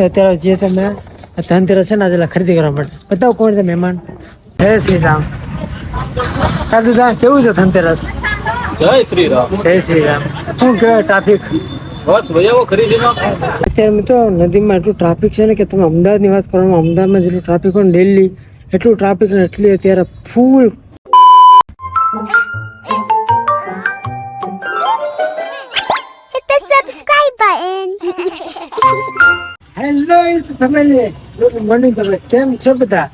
તો અત્યારે જે છે મેં ધનતેરસ છે ને આજે ખરીદી કરવા માટે. બતાવો કોણ છે મહેમાન? જય શ્રી રામ. હા દાદા કેવું છે ધનતેરસ? જય શ્રી રામ. જય શ્રી રામ. શું કહેવાય ટ્રાફિક અત્યારે મિત્રો નદીમાં એટલું ટ્રાફિક છે ને કે તમે અમદાવાદની વાત કરવામાં અમદાવાદમાં જેટલું ટ્રાફિક હોય ને ડેલી એટલું ટ્રાફિક ને એટલી અત્યારે full hello family good morning તમે કેમ છો બધા?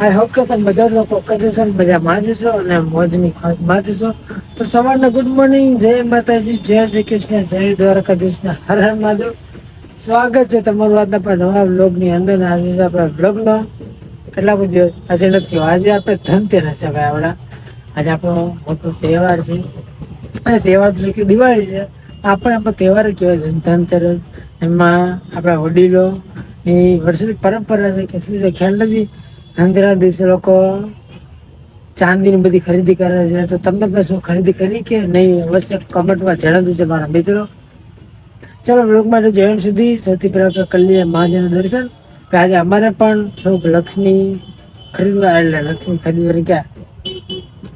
આઈ હોપ કે તમે બધા લોકો કદે છો ને બધા માજશો અને મોજની માજશો તો સવારના ગુડ મોર્નિંગ જય માતાજી, જય શ્રી કૃષ્ણ, જય દ્વારકાધીશ ને હર હર મહાદેવ. સ્વાગત છે તમારું આજના આપણા નવા બ્લોગની અંદર આજે આપણા બ્લોગનો કેટલા બધો દિવસ આજે નથી. આજે આપણે ધનતેરસ છે ભાઈ આપણા આજે આપણો મોટો તહેવાર છે. અને તહેવાર તો દિવાળી છે. આપણે આપણો તહેવાર જ કહેવાય, ધનતેરસ, એમાં આપણા વડીલો, એ વર્ષોથી પરંપરા છે કે શું છે, ખ્યાલ નથી. ધનતેરસ દિવસે લોકો ચાંદીની બધી ખરીદી કરે છે. તો તમે પણ શું ખરીદી કરી કે નહીં? અવશ્ય કમેન્ટમાં જણાવજો છે મારા મિત્રો. ચલો માટે જયન સુધી. સૌથી પહેલાં કરી મહાદેવના દર્શન. કે આજે અમારે પણ થોડુંક લક્ષ્મી ખરીદવા એટલે લક્ષ્મી ખરીદવાની ક્યાં?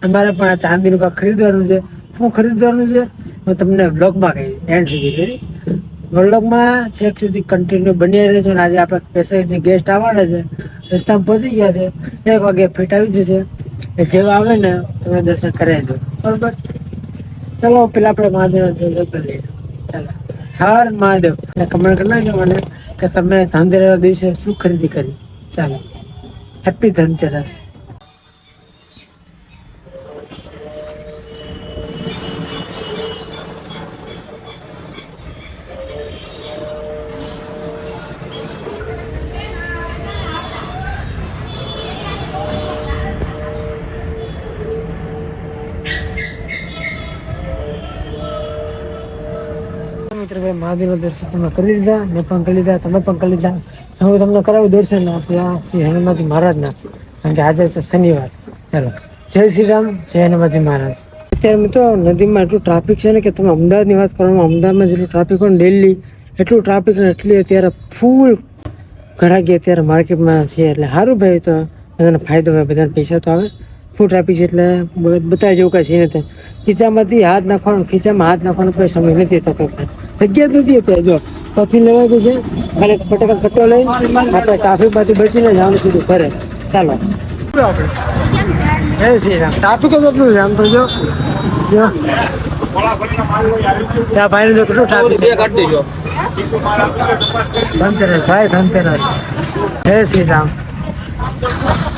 અમારે પણ આ ચાંદીનું કાંઈક ખરીદવાનું છે. શું ખરીદવાનું છે? હું તમને બ્લોગમાં કહી એન્ડ સુધી કરી. બ્લોગમાં છેક સુધી કન્ટિન્યુ બની રહેજો અને આજે આપણે સ્પેશિયલ જે ગેસ્ટ આવવાના છે, રસ્તામાં પહોંચી ગયા છે, એક વાગે ફિટ આવી જશે. એ જેવા આવે ને, તમે દર્શન કરાવી દો. બરોબર? ચલો, પેલા આપણે મહાદેવ દર્શન કરી લઈએ. ચાલો. હર મહાદેવ. અને કમેન્ટ કરી નાખજો મને કે તમે ધનતેરસ દિવસે શું ખરીદી કરી? ચાલો. હેપી ધનતેરસ. ભાઈ મહાદેવના દર્શન તમે કરી લીધા મેં પણ કરી લીધા તમે પણ કરી લીધા હું તમને કરાવું દર્શન આપણા શ્રી હનુમાનજી મહારાજના, કારણ કે આજે છે શનિવાર. ચાલો, જય શ્રી રામ, જય હનુમાનજી મહારાજ. અત્યારે મિત્રો નદીમાં એટલું ટ્રાફિક છે ને કે તમે અમદાવાદની વાત કરવામાં અમદાવાદમાં જેટલું ટ્રાફિક હોય ને ડેલી એટલું ટ્રાફિક ને એટલી અત્યારે ફૂલ ઘરાકી અત્યારે માર્કેટમાં છે. એટલે સારું ભાઈ, તો બધાને ફાયદો હોય, બધાને પૈસા તો આવે. ફૂલ ટ્રાફિક છે એટલે બતાવે જેવું કાંઈ છે નથી ખીચામાંથી હાથ નાખવાનો ખીચામાં હાથ નાખવાનો કોઈ સમય નથી તો કંઈ પણ. જગ્યા જ નથી અત્યારે જો. કોફી લેવા ગઈ છે અને ફટાકડ કટ્ટો લઈને આપણે ટ્રાફિકમાંથી બચીને જવાનું સીધું ઘરે. ચાલો. આપણે જય શ્રી રામ. ટ્રાફિક જ એટલું છે આમ તો જો. જો. ત્યાં ભાઈ જો કેટલું ટ્રાફિક ધનતેરસ ભાઈ ધનતેરસ. જય શ્રી રામ.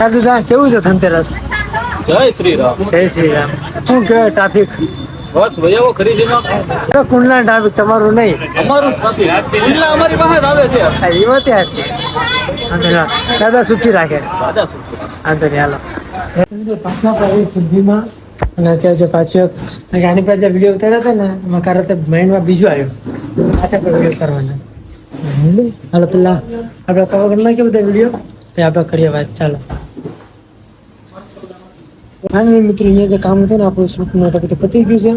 હા દાદા કેવું છે ધનતેરસ? જય શ્રી રામ. જય શ્રી રામ. શું કહેવાય ટ્રાફિક બસ આવો ખરીદીમાં કુંડલા ટ્રાફિક તમારું નહીં. અમારું નથી. કુંડલા અમારી પાસે આવે છે. હા, એ વાત છે. દાદા સુખી રાખે. દાદા શું હાલો. પાછા પ્રવેશ સુધીમાં અને અત્યારે જો પાછો આની પાસે વીડિયો ઉતાર્યા હતા ને એમાં કારણ માઇન્ડમાં બીજું આવ્યું. પાછા પર વીડિયો કરવાના હાલો પેલા આપણે કવર કરી નાખીએ બધા વીડિયો પછી આપણે કરીએ વાત. ચાલો. ફાઇનલી મિત્રો, અહીંયા જે કામ હતું ને આપણું શૂટનું હતું બધું પતી ગયું છે.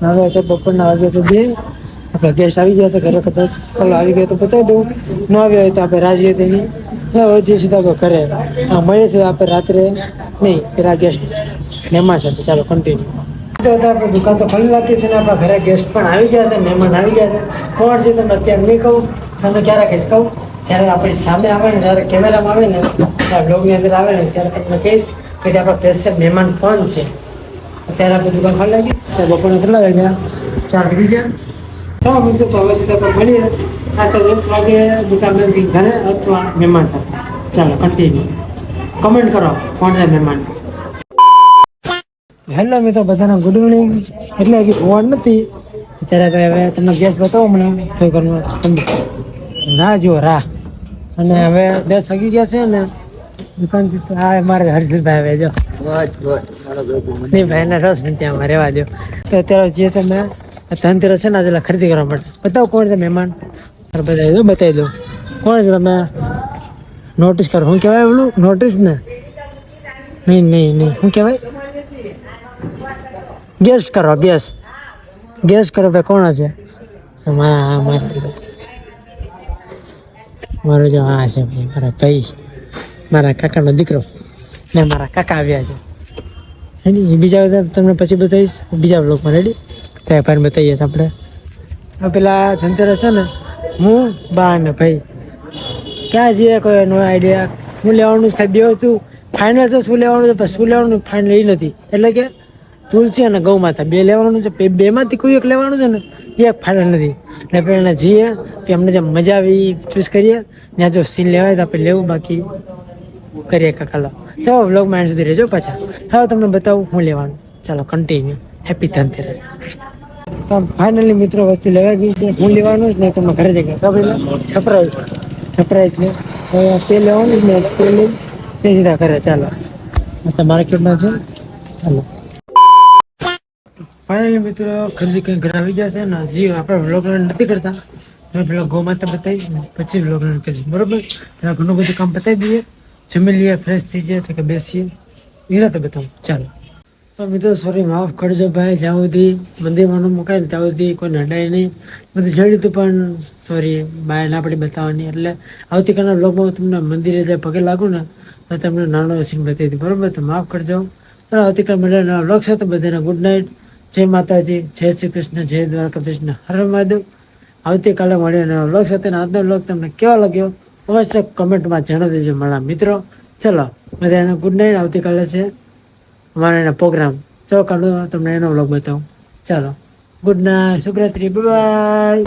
હવે અત્યારે બપોરના વાગ્યા છે બે. આપણા ગેસ્ટ આવી ગયા છે ઘરે કદાચ. ચાલો, આવી ગયા તો બતાવી દઉં. ન આવ્યા હોય તો આપણે રાજીએ તેની હવે જે સીધા આપણે ઘરે. હા મળીએ છીએ આપણે રાત્રે. નહીં, પેલા ગેસ્ટ મહેમાન સાથે. ચાલો કન્ટિન્યુ તો આપણે દુકાન તો ખોલી નાખી છે ને આપણા ઘરે ગેસ્ટ પણ આવી ગયા છે, મહેમાન આવી ગયા છે. કોણ છે તમને અત્યારે નહીં કહું. તમને ક્યારે કહીશ કહું. જ્યારે આપણી સામે આવે ને, જ્યારે કેમેરામાં આવે ને ત્યારે બ્લોગની અંદર આવે ને, ત્યારે તમને કહીશ. કે જે આપણા સ્પેશિયલ મહેમાન કોણ છે? અત્યારે આપણે દુકાન ખોલી નાખી. બપોરના કેટલા વાગ્યા? ચાર વાગી ગયા. છ મિનિટ તો હવે સુધી આપણે મળીએ. આ તો દસ વાગે દુકાન બંધ ઘરે અથવા મહેમાન સાથે. ચાલો કન્ટિન્યુ કમેન્ટ કરો, કોણ છે મહેમાન? હેલો મિત્રો, બધાને ગુડ ઇવનિંગ એટલે હજી ફોન નથી. અત્યારે હવે તમને ગેસ બતાવો હમણાં. તો ઘરમાં ના જુઓ, રાહ. અને હવે દસ વાગી ગયા છે ને દુકાનથી તો આ મારે હર્ષિતભાઈ ભાઈ જો નહીં ભાઈ એના રસ નથી આમાં રહેવા દો. તો અત્યારે જે છે મેં ધનતેરસ છે ને આજે ખરીદી કરવા માટે. બતાવો કોણ છે મહેમાન? બતાવી દો બતાવી દો કોણ છે તમે? નોટિસ કરો. શું કહેવાય પેલું નોટિસ ને? નહીં નહીં નહીં. શું કહેવાય? ગેસ કરો ગેસ. ગેસ કરો ભાઈ કોણ છે મારા મારા મારો જો હા છે ભાઈ મારા ભાઈ. મારા કાકાનો દીકરો ને મારા કાકા આવ્યા છે. રેડી બીજા બધા તમને પછી બતાવીશ. બીજા બ્લોકમાં રેડી ત્યાં ભાઈને બતાવીએ આપણે. પેલા ધનતેરસ છે ને, હું, બા ને ભાઈ. ક્યાં જઈએ કોઈ નો આઈડિયા હું લેવાનું ખાલી બે વસ્તુ. ફાઇનલ છે, શું લેવાનું છે? શું લેવાનું ફાઇનલ એ નથી. એટલે કે તુલસી અને ગૌ માતા બે લેવાનું છે. બેમાંથી કોઈ એક લેવાનું છે ને, એ એક ફાઇનલ નથી. એટલે એને જઈએ કે અમને જે મજા આવી ચૂઝ કરીએ. ત્યાં જો સીન લેવાય તો આપણે લેવું બાકી. કરીએ કાકાલો ચાલો વ્લોગમાં માઇન્ડ સુધી રહેજો પાછા. હવે તમને બતાવું હું લેવાનું. ચાલો કન્ટિન્યુ હેપી ધનતેરસ. તો ફાઇનલી મિત્રો વસ્તુ લેવા ગઈ છે. હું લેવાનું જ નહીં, તમે ઘરે જઈ ગયા સરપ્રાઈઝ સરપ્રાઈઝ છે. તે લેવાનું જ ને તે લઈ તે સીધા ઘરે. ચાલો. તો માર્કેટમાં છે. ચાલો ફાઇનલી મિત્રો ખરીદી કંઈ ઘરે આવી ગયા છે ને હજી આપણે વ્લોગ નથી કરતા. પેલા ગૌ માતા બતાવીશ પછી વ્લોગ કરીશ. બરોબર? ઘણું બધું કામ બતાવી દઈએ. જમી લઈએ ફ્રેશ થઈ જાય તો કે બેસીએ. નિરાતે રીતે બતાવું ચાલો. તો મિત્રો સોરી માફ કરજો ભાઈ, જ્યાં સુધી મંદિરમાં મુકાય ને ત્યાં સુધી કોઈ નડાય નહીં. બધું જડ્યું હતું પણ સોરી બહાર ના પડી બતાવવાની. એટલે આવતીકાલના બ્લોગમાં તમને મંદિરે જે પગે લાગુ ને, તો તમને નાનો સીન બતાવી હતી બરાબર? તો માફ કરજો. તો આવતીકાલ મળે બ્લોગ સાથે બધાને ગુડ નાઇટ જય માતાજી, જય શ્રી કૃષ્ણ, જય દ્વારકાધીશ ને હર મહાદેવ. આવતીકાલે મળીએ નવા બ્લોગ સાથે આજનો બ્લોગ તમને કેવો લાગ્યો? અવશ્ય કમેન્ટમાં જણાવી દેજો મારા મિત્રો. ચલો, બધાને ગુડ નાઇટ, આવતીકાલે છે અમારા એના પ્રોગ્રામ. ચલો કાઢું તમને એનો વ્લોગ બતાવું. ચાલો, ગુડ નાઇટ, શુભરાત્રી બાય